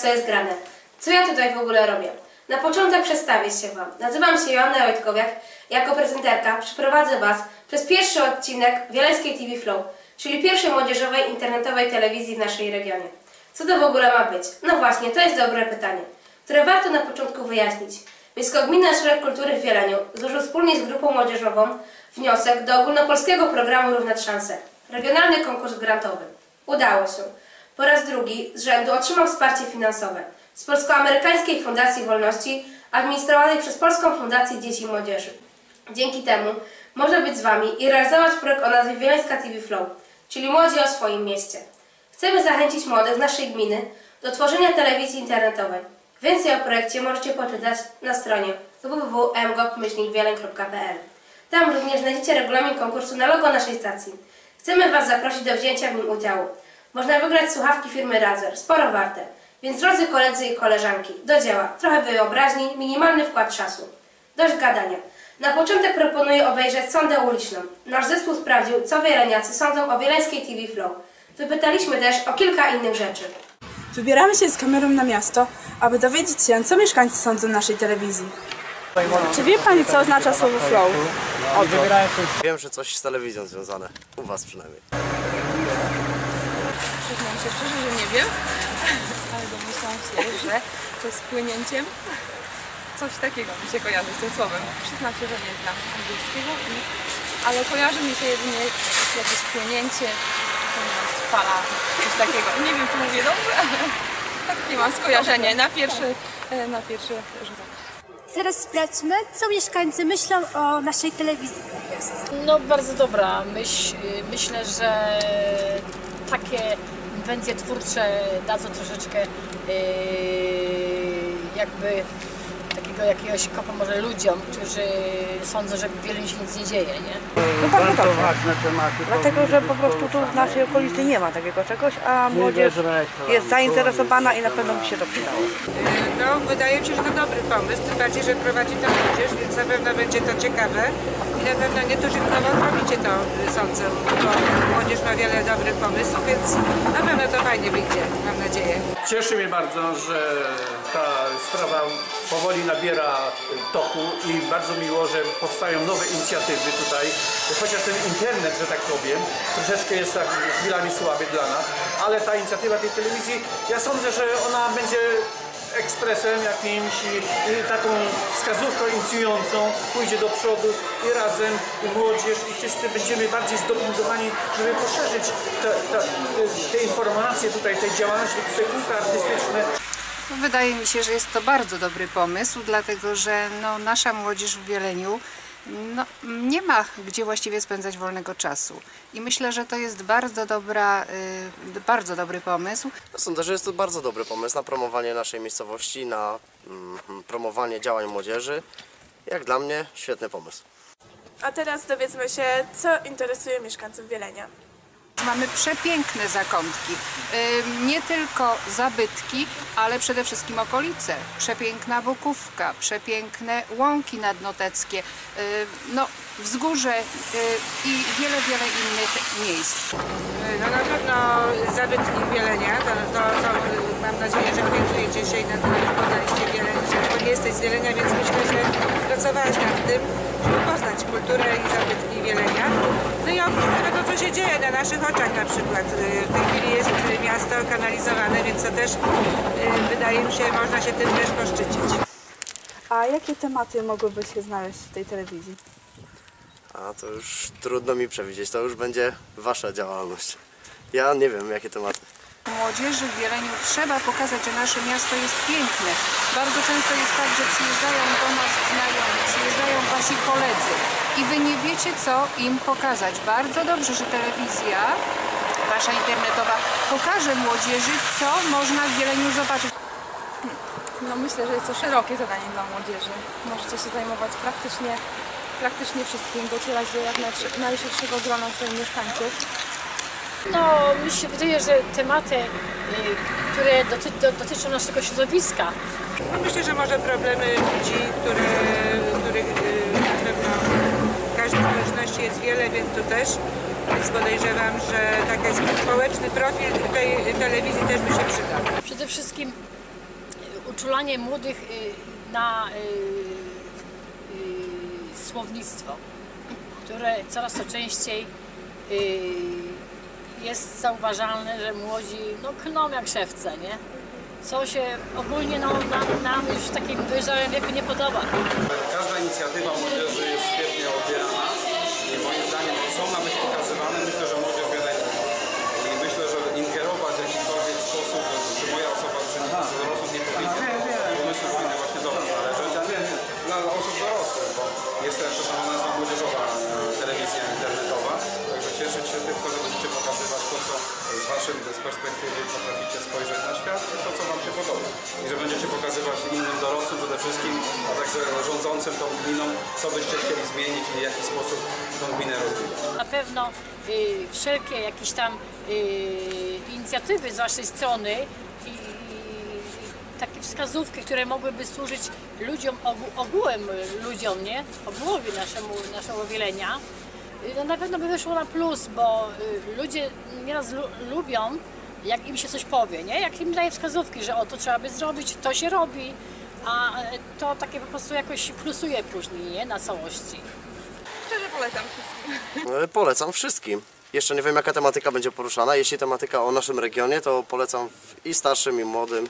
co jest grane. Co ja tutaj w ogóle robię? Na początek przedstawię się Wam. Nazywam się Joanna Wojtkowiak. Jako prezenterka przeprowadzę Was przez pierwszy odcinek Wieleńskiej TV Flow, czyli pierwszej młodzieżowej internetowej telewizji w naszej regionie. Co to w ogóle ma być? No właśnie, to jest dobre pytanie, które warto na początku wyjaśnić. Miejsko-Gminny Ośrodek Kultury w Wieleniu złożył wspólnie z grupą młodzieżową wniosek do ogólnopolskiego programu Równe Szanse. Regionalny konkurs grantowy. Udało się. Po raz drugi z rzędu otrzymał wsparcie finansowe z Polsko-Amerykańskiej Fundacji Wolności administrowanej przez Polską Fundację Dzieci i Młodzieży. Dzięki temu może być z Wami i realizować projekt o nazwie Wieleńska TV Flow, czyli Młodzi o swoim mieście. Chcemy zachęcić młodych z naszej gminy do tworzenia telewizji internetowej. Więcej o projekcie możecie poczytać na stronie www.mgop.wieleń.pl. Tam również znajdziecie regulamin konkursu na logo naszej stacji. Chcemy Was zaprosić do wzięcia w nim udziału. Można wygrać słuchawki firmy Razer, sporo warte. Więc drodzy koledzy i koleżanki, do dzieła. Trochę wyobraźni, minimalny wkład czasu. Dość gadania. Na początek proponuję obejrzeć sondę uliczną. Nasz zespół sprawdził, co wieleniacy sądzą o wieleńskiej TV Flow. Wypytaliśmy też o kilka innych rzeczy. Wybieramy się z kamerą na miasto, aby dowiedzieć się, co mieszkańcy sądzą o naszej telewizji. Czy wie Pani, co oznacza słowo flow? Wiem, że coś z telewizją związane. U was przynajmniej. Się szczerze, że nie wiem, ale domyślam się, że coś z płynięciem, coś takiego mi się kojarzy z tym słowem. Przyznam się, że nie znam angielskiego, i, ale kojarzy mi się jedynie jakieś płynięcie, fala, coś takiego. Nie wiem, czy mówię dobrze, ale takie mam skojarzenie na pierwszy, e, na pierwszy rzut oka. Teraz sprawdźmy, co mieszkańcy myślą o naszej telewizji. No bardzo dobra myśl. Myślę, że takie inwencje twórcze dadzą troszeczkę yy, jakby takiego jakiegoś kopa może ludziom, którzy sądzą, że w Wieleniu się nic nie dzieje, nie? No bardzo dobrze. Dlatego, że po prostu tu w naszej okolicy nie ma takiego czegoś, a młodzież jest zainteresowana i na pewno by się to przydało. No, wydaje mi się, że to dobry pomysł, tym bardziej, że prowadzi to młodzież, więc na pewno będzie to ciekawe i na pewno nietuzinkowo zrobicie to, sądzę, bo młodzież ma wiele dobrych pomysłów, więc na pewno to fajnie wyjdzie, mam nadzieję. Cieszy mnie bardzo, że ta sprawa powoli nabiera toku i bardzo miło, że powstają nowe inicjatywy tutaj. Chociaż ten internet, że tak powiem, troszeczkę jest tak chwilami słaby dla nas, ale ta inicjatywa tej telewizji, ja sądzę, że ona będzie ekspresem jakimś i, taką wskazówką inicjującą pójdzie do przodu i razem i młodzież i wszyscy będziemy bardziej zdobudowani, żeby poszerzyć te, te, te informacje tutaj, tej działalności, te kółka artystyczne. Wydaje mi się, że jest to bardzo dobry pomysł, dlatego że no, nasza młodzież w Wieleniu no, nie ma gdzie właściwie spędzać wolnego czasu. I myślę, że to jest bardzo, dobra, y, bardzo dobry pomysł. No, Sądzę, że jest to bardzo dobry pomysł na promowanie naszej miejscowości, na mm, promowanie działań młodzieży. Jak dla mnie świetny pomysł. A teraz dowiedzmy się, co interesuje mieszkańców Wielenia. Mamy przepiękne zakątki. Ym, Nie tylko zabytki, ale przede wszystkim okolice. Przepiękna Bukówka, przepiękne łąki nadnoteckie, ym, no, wzgórze y, i wiele, wiele innych miejsc. No na pewno zabytki Wielenia, to, to, to mam nadzieję, że orientujecie się i na to podaliście Wieleń, że bo nie jesteś z Wielenia, więc myślę, że pracowałaś nad tym, żeby poznać kulturę i zabytki Wielenia. No i oprócz tego to, co się dzieje na naszych oczach na przykład. Y, W tej chwili jest y, miasto kanalizowane, więc to też y, wydaje mi się, można się tym też poszczycić. A jakie tematy mogłyby się znaleźć w tej telewizji? A to już trudno mi przewidzieć, to już będzie wasza działalność. Ja nie wiem, jakie tematy. Młodzieży w Wieleniu trzeba pokazać, że nasze miasto jest piękne. Bardzo często jest tak, że przyjeżdżają do nas znajomi, przyjeżdżają wasi koledzy i wy nie wiecie, co im pokazać. Bardzo dobrze, że telewizja wasza internetowa pokaże młodzieży, co można w Wieleniu zobaczyć. No myślę, że jest to szerokie zadanie dla młodzieży. Możecie się zajmować praktycznie, praktycznie wszystkim, docierać do jak najszerszego grona swoich mieszkańców. No, mi się wydaje, że tematy, y, które doty do, dotyczą naszego środowiska, myślę, że może problemy ludzi, które, których y, na pewno w każdej społeczności jest wiele, więc tu też. Więc podejrzewam, że taki społeczny profil tej telewizji też by się przydał. przede wszystkim uczulanie młodych y, na y, y, słownictwo, które coraz to częściej y, jest zauważalne, że młodzi no, klną jak szewce, nie? Co się ogólnie no, nam, nam już w takim dojrzałym wieku nie podoba. Każda inicjatywa młodzieży jest świetnie odbierana perspektywy potraficie spojrzeć na świat i to, co wam się podoba. I że będziecie pokazywać innym dorosłym przede wszystkim, a także rządzącym tą gminą, co byście chcieli zmienić i w jaki sposób tą gminę rozwijać. Na pewno y, wszelkie jakieś tam y, inicjatywy z Waszej strony i, takie wskazówki, które mogłyby służyć ludziom, ogół, ogółem ludziom, nie? Ogółowi naszemu, naszego wielenia, y, no na pewno by wyszło na plus, bo y, ludzie nieraz lu, lubią, jak im się coś powie, nie? Jak im daje wskazówki, że o to trzeba by zrobić, to się robi, a y, to takie po prostu jakoś plusuje później, nie? Na całości. Szczerze polecam wszystkim. E, Polecam wszystkim. Jeszcze nie wiem jaka tematyka będzie poruszana. Jeśli tematyka o naszym regionie, to polecam w- i starszym i młodym.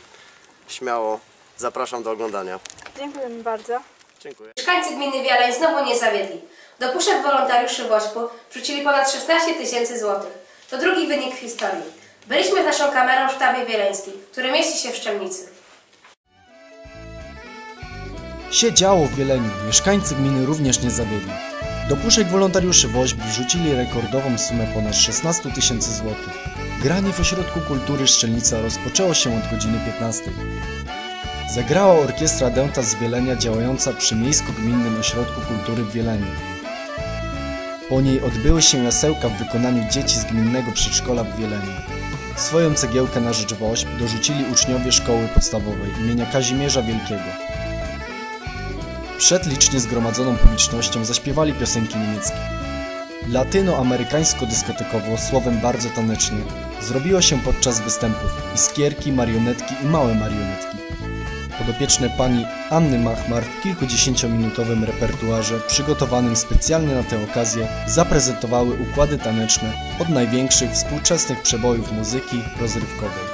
Śmiało zapraszam do oglądania. Dziękujemy bardzo. Dziękuję. Mieszkańcy gminy Wieleń znowu nie zawiedli. Do puszek wolontariuszy WOŚP-u wrzucili ponad 16 tysięcy złotych. To drugi wynik w historii. Byliśmy z naszą kamerą w sztabie wieleńskim, który mieści się w Szczelnicy. się działo w Wieleniu, mieszkańcy gminy również nie zawiedli. Do puszek wolontariuszy WOŚP wrzucili rekordową sumę ponad 16 tysięcy złotych. Granie w Ośrodku Kultury Szczelnica rozpoczęło się od godziny 15. Zagrała orkiestra Dęta z Wielenia działająca przy Miejsko-Gminnym Ośrodku Kultury w Wieleniu. Po niej odbyły się jasełka w wykonaniu dzieci z gminnego przedszkola w Wieleniu. Swoją cegiełkę na rzecz WOŚP dorzucili uczniowie szkoły podstawowej imienia Kazimierza Wielkiego. Przed licznie zgromadzoną publicznością zaśpiewali piosenki niemieckie. Latynoamerykańsko-dyskotekowo, słowem bardzo tanecznie, zrobiło się podczas występów iskierki, marionetki i małe marionetki. Podopieczne pani Anny Machmar w kilkudziesięciominutowym repertuarze przygotowanym specjalnie na tę okazję zaprezentowały układy taneczne od największych współczesnych przebojów muzyki rozrywkowej.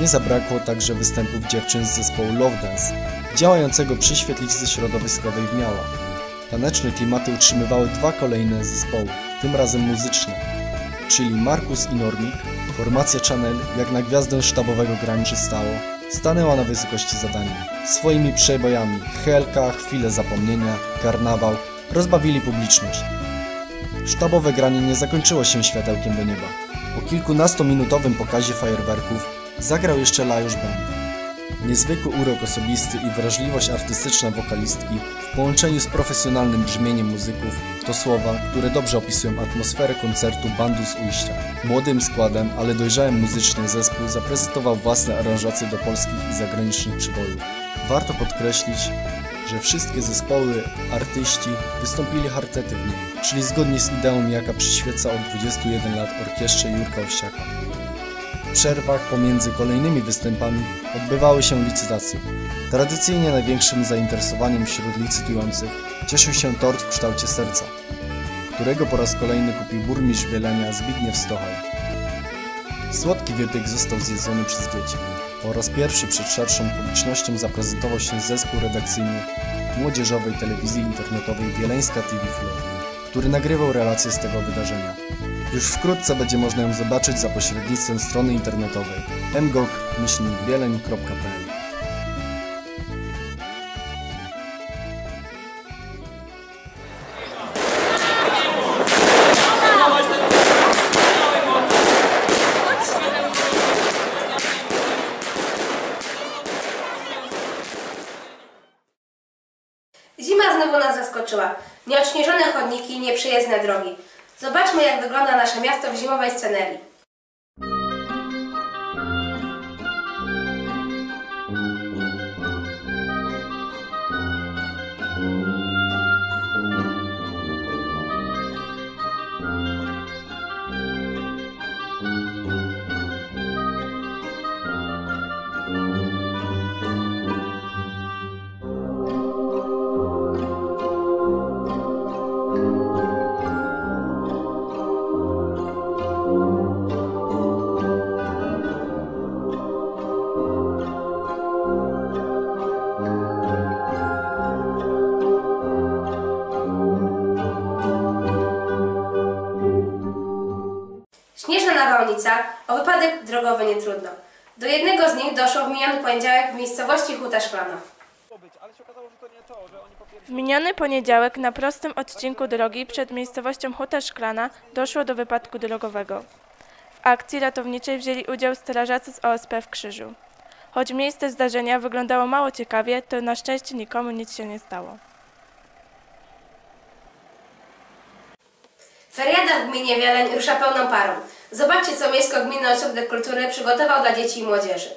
Nie zabrakło także występów dziewczyn z zespołu Love Dance, działającego przy świetlicy środowiskowej w Miała. Taneczne klimaty utrzymywały dwa kolejne zespoły, tym razem muzyczne, czyli Markus i Normik, formacja Channel, jak na gwiazdę sztabowego grań przystało, stanęła na wysokości zadania. Swoimi przebojami Helka, Chwile Zapomnienia, Karnawał rozbawili publiczność. Sztabowe granie nie zakończyło się światełkiem do nieba. Po kilkunastominutowym pokazie fajerwerków zagrał jeszcze Lajusz Band. Niezwykły urok osobisty i wrażliwość artystyczna wokalistki w połączeniu z profesjonalnym brzmieniem muzyków to słowa, które dobrze opisują atmosferę koncertu bandu z ujścia. Młodym składem, ale dojrzałym muzycznie zespół zaprezentował własne aranżacje do polskich i zagranicznych przybojów. Warto podkreślić, że wszystkie zespoły, artyści wystąpili charytatywnie, czyli zgodnie z ideą jaka przyświeca od 21 lat orkiestrze Jurka Owsiaka. Przerwach pomiędzy kolejnymi występami odbywały się licytacje. Tradycyjnie największym zainteresowaniem wśród licytujących cieszył się tort w kształcie serca, którego po raz kolejny kupił burmistrz Wielenia Zbigniew Stochaj. Słodki wypiek został zjedzony przez dzieci. Po raz pierwszy przed szerszą publicznością zaprezentował się zespół redakcyjny młodzieżowej telewizji internetowej Wieleńska TV Flow, który nagrywał relacje z tego wydarzenia. Już wkrótce będzie można ją zobaczyć za pośrednictwem strony internetowej mgok-wieleń.pl Zima znowu nas zaskoczyła. Nieodśnieżone chodniki i drogi. Zobaczmy, jak wygląda nasze miasto w zimowej scenerii. Nawałnica, o wypadek drogowy nie trudno. Do jednego z nich doszło w miniony poniedziałek w miejscowości Huta Szklana. W miniony poniedziałek na prostym odcinku drogi przed miejscowością Huta Szklana doszło do wypadku drogowego. W akcji ratowniczej wzięli udział strażacy z OSP w Krzyżu. Choć miejsce zdarzenia wyglądało mało ciekawie, to na szczęście nikomu nic się nie stało. Feriada w gminie Wieleń rusza pełną parą. Zobaczcie, co Miejsko-Gminny Ośrodek Kultury przygotował dla dzieci i młodzieży.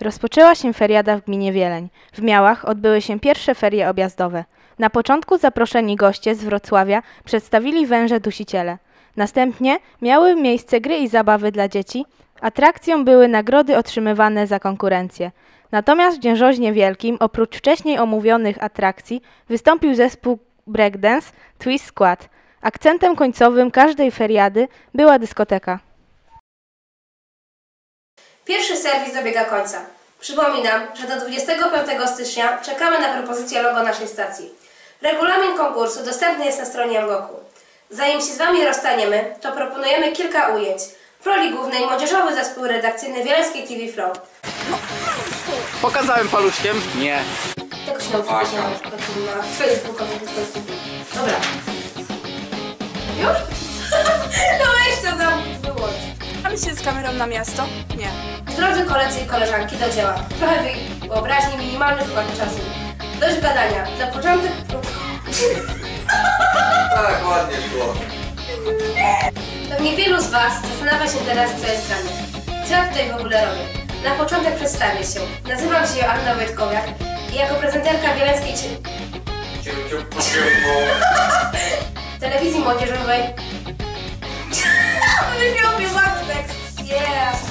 Rozpoczęła się feriada w gminie Wieleń. W Miałach odbyły się pierwsze ferie objazdowe. Na początku zaproszeni goście z Wrocławia przedstawili węże dusiciele. Następnie miały miejsce gry i zabawy dla dzieci. Atrakcją były nagrody otrzymywane za konkurencję. Natomiast w Dziężoźnie Wielkim, oprócz wcześniej omówionych atrakcji, wystąpił zespół breakdance Twist Squad. Akcentem końcowym każdej feriady była dyskoteka. Pierwszy serwis dobiega końca. Przypominam, że do 25 stycznia czekamy na propozycję logo naszej stacji. Regulamin konkursu dostępny jest na stronie Amgoku. Zanim się z Wami rozstaniemy, to proponujemy kilka ujęć. W roli głównej młodzieżowy zespół redakcyjny Wieleńskiej TV Flow. Pokazałem paluszkiem? Nie. Tego się nauczyłeś na przykład na Facebooku. Dobra. Już? no weź to tam wyłącz. Mamy się z kamerą na miasto? Nie. Drodzy koledzy i koleżanki, do dzieła. Trochę wy- wyobraźni, minimalny wkład czasu. Dość gadania. Na początek... Tak, ładnie szło. Pewnie wielu z Was zastanawia się teraz, co jest grane. Co ja tutaj w ogóle robię? Na początek przedstawię się. Nazywam się Joanna Wojtkowiak i jako prezenterka Wieleńskiej Cie- Telewizji Młodzieżowej... Wymyśliłam tekst. Yeah!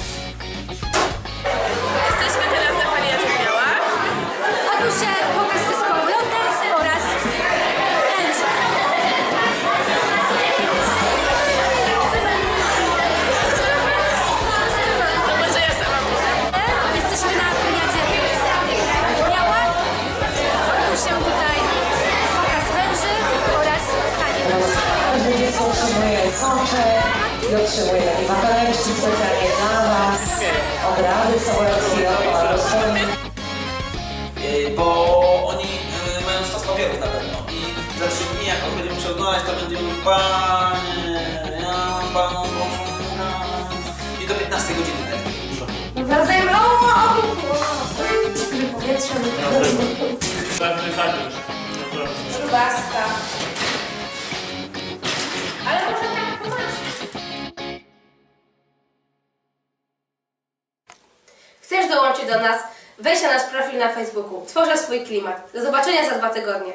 Obrady są rozpoczęte. Yy, bo oni yy, mają stos papierów na pewno i za trzy dni jak on będzie musiał znaleźć, to będzie mówił Panie, ja Panu posłucham i do 15 godziny najpierw dużo. Wracajmy! Skry powietrza. Chcesz dołączyć do nas? Wejdź na nasz profil na Facebooku. Tworzę swój klimat. Do zobaczenia za dwa tygodnie.